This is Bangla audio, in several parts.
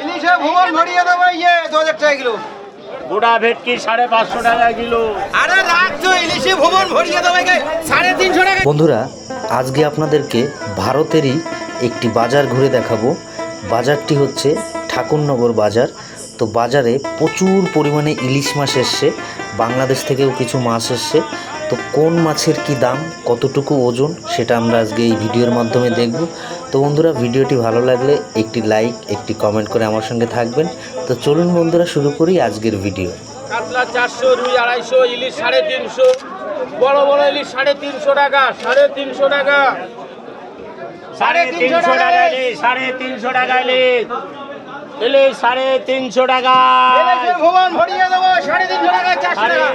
ইলিশে ভুবন ভরিয়ে দেবো ইয়ে দু হাজার টাকা কিলো। গোটা ভেটকি সাড়ে পাঁচশো টাকা কিলো। আরে রাখছো ইলিশে ভুবন ভরিয়ে দেবো সাড়ে তিনশো টাকা বন্ধুরা আজকে আপনাদেরকে ভারতেরই একটি বাজার ঘুরে দেখাবো। বাজারটি হচ্ছে ঠাকুরনগর বাজার। তো বাজারে প্রচুর পরিমাণে ইলিশ মাছ এসছে। বাংলাদেশ থেকেও কিছু মাছ এসছে। তো কোন মাছের কি দাম কতটুকু ওজন সেটা আমরা আজকে এই ভিডিওর মাধ্যমে দেখব। তো বন্ধুরা ভিডিওটি ভালো লাগলে একটি লাইক একটি কমেন্ট করে আমার সঙ্গে থাকবেন। তো চলুন বন্ধুরা শুরু করি আজকের ভিডিও কাতলা চারশো রুই আড়াইশো ইলিশ সাড়ে তিনশো বড় বড় ইলিশ সাড়ে তিনশো টাকা সাড়ে তিনশো টাকা। সাড়ে তিনশো টাকা সাড়ে তিনশো টাকা ইলিশ। ইলিশ সাড়ে তিনশো টাকা। ভুবন ভরিয়ে দেবো সাড়ে তিনশো টাকা চারশো টাকা।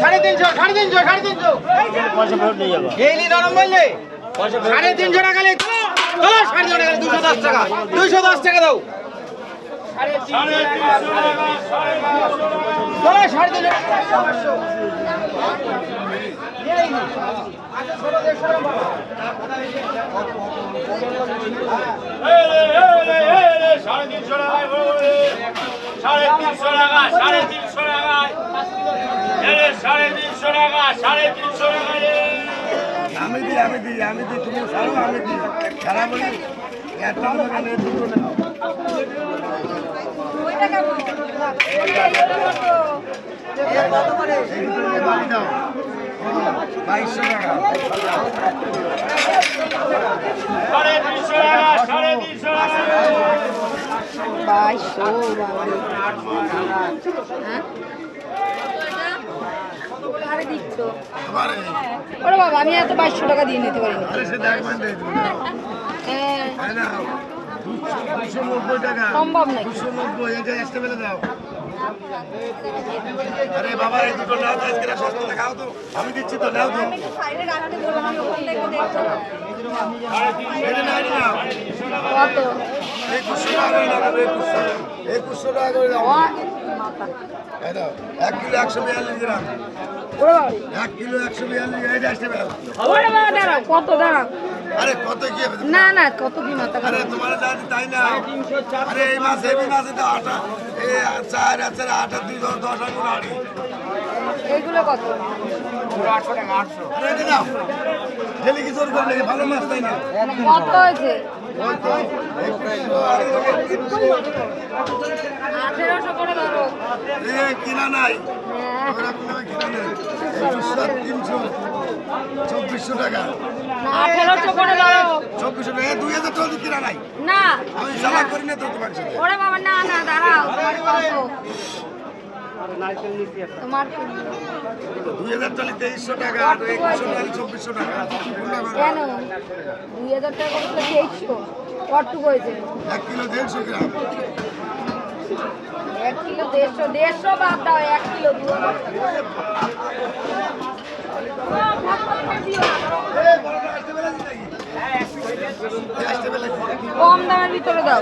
সাড়ে তিনশো সাড়ে তিনশো নিয়ে সাড়ে তিনশো। পয়সা ফেরত নিয়ে যাব। গেলি নরম বললে। সাড়ে তিনশো টাকা লে চলো সাড়ে তিনশো টাকা দুশো দশ টাকা দুশো দশ টাকা দাও। আমি দিই আমি দিই আমি দিই তুমি ছাড়ো আমি দিই খারাপ বলি একটা দোকানে দুটো বাইশশো টাকা সাড়ে তিনশো টাকা সাড়ে তিনশো বাইশশো আরে দিচ্ছ আবার ওরে বাবা আমি এত বাইশশো টাকা দিয়ে নিতে পারিনি। আরে সে দেখবেন দিয়ে দিবো না। হ্যাঁ সম্ভব আরে বাবা এই দুটো নাও তো আজকে সস্তা দেখাও তো। আমি দিচ্ছি তো নাও তো। একুশশো টাকা করে একুশশো। টাকা করে দাও। এক কিলো একশো বিয়াল্লিশ গ্রাম। এক কিলো একশো বিয়াল্লিশ কত দাঁড়াও। আরে কত কি না না কত কি মাথা আরে তোমার জানি তাই না আরে এই মাসে এই মাসে তো আটা। এই চার আছে আটা দুই দশ দশ আগুন আড়ি। এইগুলো কত? আরে এটা নাও ঢেলে কি জোর করলে? ভালো মাছ তাই না? কত হয়েছে? কিনা নাই কিনা নাই তিনশো চব্বিশশো টাকা আঠেরোশো করে ধরো। চব্বিশশো টাকা এ দুই হাজার টাকা কিনা নাই না। আমি জ্বালা করি না তো তোমার ওরে বাবা না না দাঁড়াও। তোমার দুই হাজার টাকা তেইশশো টাকা একুশশো টাকা চব্বিশশো টাকা। কেন? দুই হাজার টাকা তেইশশো হয়েছে? এক কিলো দেড়শো গ্রাম। এক কিলো দেড়শো। দেড়শো বাদ দাও এক কিলো দু কম দামের ভিতরে দাও।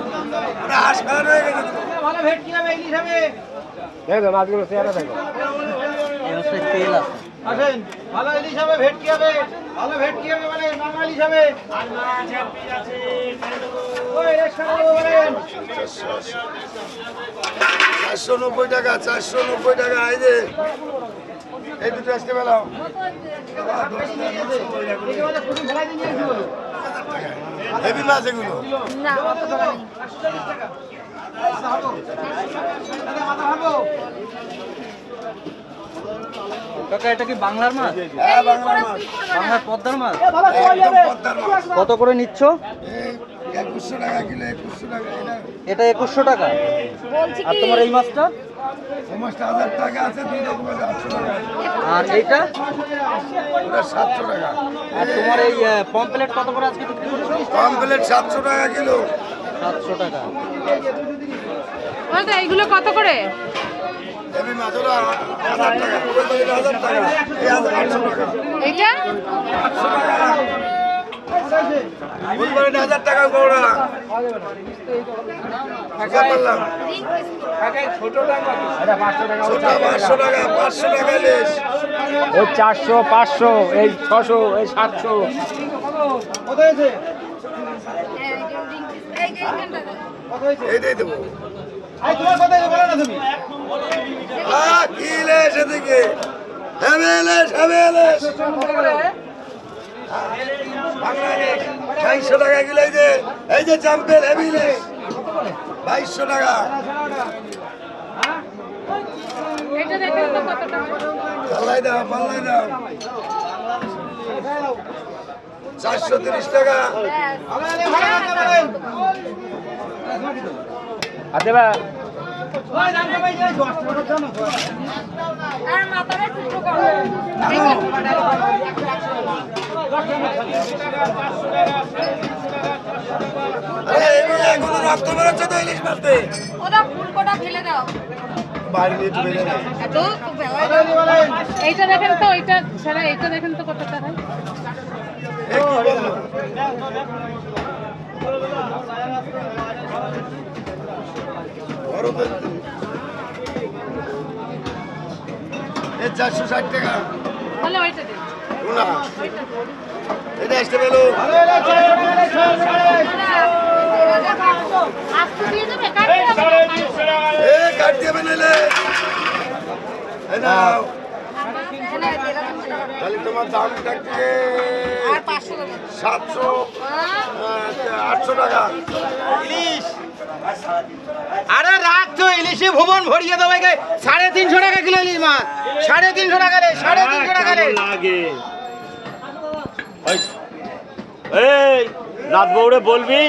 হাঁস হয়ে গেছে। ভালো ভেট কি হবে। ইলিশ হবে আসেন ভালো ইলিশ হবে ভেটকি হবে ভালো ভেটকি হবে মানে মামা ইলিশ হবে চারশো নব্বই টাকা চারশো নব্বই টাকা এই যে এই দুটো আসতে পেলাম হেভি মাছ এগুলো? না অত টাকা নেই। কাকা এটা কি বাংলার মাছ? হ্যাঁ বাংলার পদ্মার মাছ? কত করে নিচ্ছ? একুশশো টাকা কিলো একুশশো টাকা। এটা এটা একুশশো টাকা। আর তোমার এই মাছটা? আর এইটা? সাতশো টাকা। আর তোমার এই পম্পলেট কত করে আজকে বিক্রি করছ কম সাতশো টাকা কিলো। সাতশো টাকা। এইগুলো কত করে? এইটা? আটশো টাকা। হাজার টাকা গৌড়া। পাঁচশো টাকা পাঁচশো টাকা ওই চারশো পাঁচশো এই ছশো এই সাতশো। এই যে ring piece। এই যে এখানটা দেখো। কত হয়েছে এইটাই দেবো। এই তোমার কত হয়েছে বলো না তুমি আহ, কি ইলিশ এদিকে? হেবে ইলিশ হেবে ইলিশ বাইশশো টাকা কিলো এই যে এই যে চাম্পেল হেভি ইলিশ বাইশশো টাকা। এটা দেখেন তো কত টাকা পাল্লাই দাও পাল্লাই দাও। চারশো তিরিশ টাকা। আচ্ছা বা জানো আর মাথাটা টুকরো করো আরে এগুলো এখনও রক্ত বেরোচ্ছে তো ইলিশ মারতে ফেলে দাও। এইটা দেখেন তো এইটা ছাড়া এইটা দেখেন তো কত টাকা চারশো ষাট টাকা। ওইটা দিন। এটা আসতে পেল। কাট দেবে নাইলে। তাহলে তোমার কি আর পাঁচশো দেবো সাতশো? আটশো টাকা। ইলিশ। আরে রাখ তো ইলিশে ভুবন ভরিয়ে দেবে সাড়ে তিনশো টাকা কিলো ইলিশ মাছ। সাড়ে তিনশো টাকা রে সাড়ে তিনশো টাকা লাগে? এই নাথ বউরে বলবি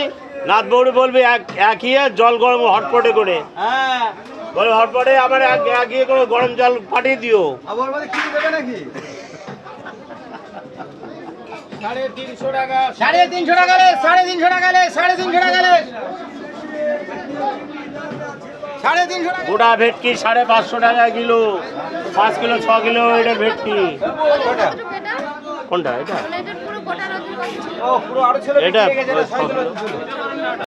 নাথ বউরে বলবি এক একই জল গরম হটপটে করে। হ্যাঁ। বলে হটপটে আবার এক একই করে গরম জল পাঠিয়ে দিও। আবার বলে কি দেবে নাকি? সাড়ে তিনশো টাকা। সাড়ে তিনশো টাকা সাড়ে তিনশো টাকা সাড়ে তিনশো টাকা সাড়ে তিনশো টাকা। গোটা ভেটকি সাড়ে পাঁচশো টাকা কিলো পাঁচ কিলো ছ কিলো এটা ভেটকি। কোনটা? এটা? এটা